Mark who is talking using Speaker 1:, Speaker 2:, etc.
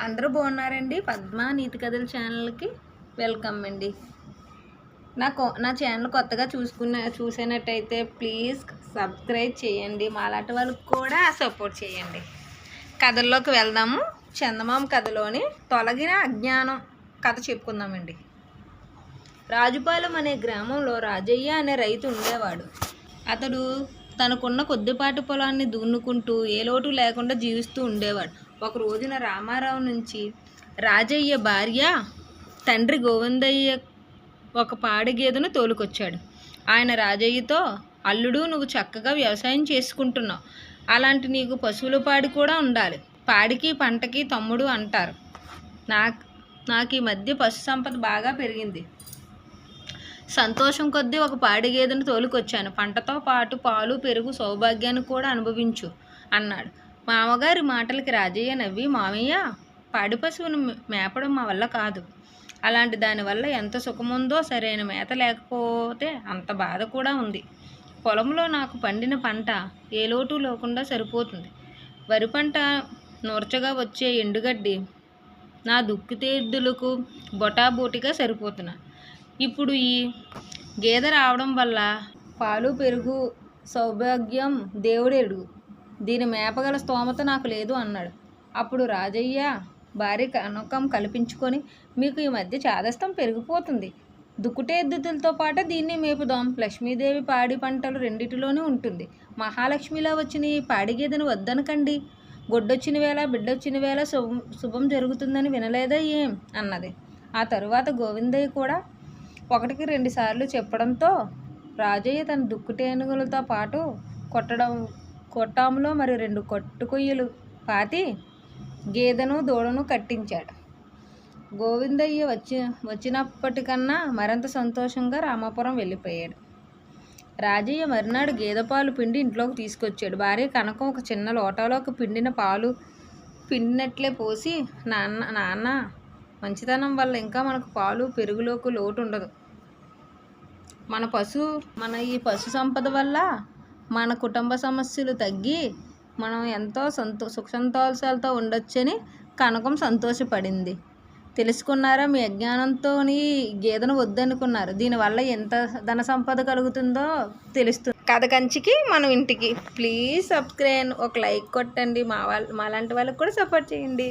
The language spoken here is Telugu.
Speaker 1: అందరూ బాగున్నారండి. పద్మ నీతి కథల ఛానల్కి వెల్కమ్ అండి. నా నా ఛానల్ కొత్తగా చూసుకున్న చూసినట్టయితే ప్లీజ్ సబ్స్క్రైబ్ చేయండి. మాలాంటి వాళ్ళకి కూడా సపోర్ట్ చేయండి. కథల్లోకి వెళ్దాము. చందమామ కథలోని తొలగిన అజ్ఞానం కథ చెప్పుకుందామండి. రాజుపాలెం అనే గ్రామంలో రాజయ్య అనే రైతు ఉండేవాడు. అతడు తనకున్న కొద్దిపాటి పొలాన్ని దున్నుకుంటూ ఏ లోటు లేకుండా జీవిస్తూ ఉండేవాడు. ఒక రోజున రామారావు నుంచి రాజయ్య భార్య తండ్రి గోవిందయ్య ఒక పాడి గేదెను తోలుకొచ్చాడు. ఆయన రాజయ్యతో అల్లుడు నువ్వు చక్కగా వ్యవసాయం చేసుకుంటున్నావు. అలాంటి నీకు పశువుల పాడి కూడా ఉండాలి. పాడికి పంటకి తమ్ముడు అంటారు. నాకు నాకు ఈ మధ్య పశు సంపద బాగా పెరిగింది. సంతోషం కొద్దీ ఒక పాడి గేదెను తోలుకొచ్చాను. పంటతో పాటు పాలు పెరుగు సౌభాగ్యాన్ని కూడా అనుభవించు అన్నాడు. మామగారి మాటలకి రాజయ్య నవ్వి మామయ్య పాడి పశువును మేపడం మా వల్ల కాదు. అలాంటి దానివల్ల ఎంత సుఖముందో సరైన మేత లేకపోతే అంత బాధ కూడా ఉంది. పొలంలో నాకు పండిన పంట ఏ లోటు లేకుండా సరిపోతుంది. వరి పంట నూర్చగా వచ్చే ఎండుగడ్డి నా దుక్కితేద్దులకు బొటాబోటిగా సరిపోతున్నా. ఇప్పుడు ఈ గేదె రావడం వల్ల పాలు పెరుగు సౌభాగ్యం దేవుడెరుగు దీని మేపగల స్తోమత నాకు లేదు అన్నాడు. అప్పుడు రాజయ్య భార్య కనకం కల్పించుకొని మీకు ఈ మధ్య చాదస్తం పెరిగిపోతుంది. దుక్కుటే ఎద్దుతులతో పాటు దీన్ని మేపుదాం. లక్ష్మీదేవి పాడి పంటలు రెండిటిలోనే ఉంటుంది. మహాలక్ష్మిలా వచ్చిన ఈ పాడి గేదెను వద్దనకండి. గొడ్డొచ్చిన వేళ బిడ్డొచ్చిన వేళ శుభం శుభం జరుగుతుందని వినలేదా ఏం? అన్నది. ఆ తరువాత గోవిందయ్య కూడా ఒకటికి రెండు సార్లు చెప్పడంతో రాజయ్య తన దుక్కుటేనుగులతో పాటు కొట్టడం కొట్టాములో మరి రెండు కొట్టుకొయ్యలు. పాతి గేదెను దూడను కట్టించాడు. గోవిందయ్య వచ్చి వచ్చినప్పటికన్నా మరింత సంతోషంగా రామాపురం వెళ్ళిపోయాడు. రాజయ్య మరినాడు గేదె పాలు పిండి ఇంట్లోకి తీసుకొచ్చాడు. భార్య కనకం ఒక చిన్న లోటాలోకి పిండిన పాలు పిండినట్లే పోసి నాన్న నాన్న మంచితనం వల్ల ఇంకా మనకు పాలు పెరుగులోకి లోటు ఉండదు. మన పశు మన ఈ పశు సంపద వల్ల మన కుటుంబ సమస్యలు తగ్గి మనం ఎంతో సంతో సుఖ సంతోషాలతో ఉండొచ్చని కనకం సంతోషపడింది. తెలుసుకున్నారా మీ అజ్ఞానంతో గేదెను వద్దనుకున్నారు. దీనివల్ల ఎంత ధన సంపద కలుగుతుందో తెలుస్తుంది కథ కంచికి మనం ఇంటికి. ప్లీజ్ సబ్స్క్రైబ్ ఒక లైక్ కొట్టండి. మా వాళ్ళ మాలాంటి వాళ్ళకి కూడా సపోర్ట్ చేయండి.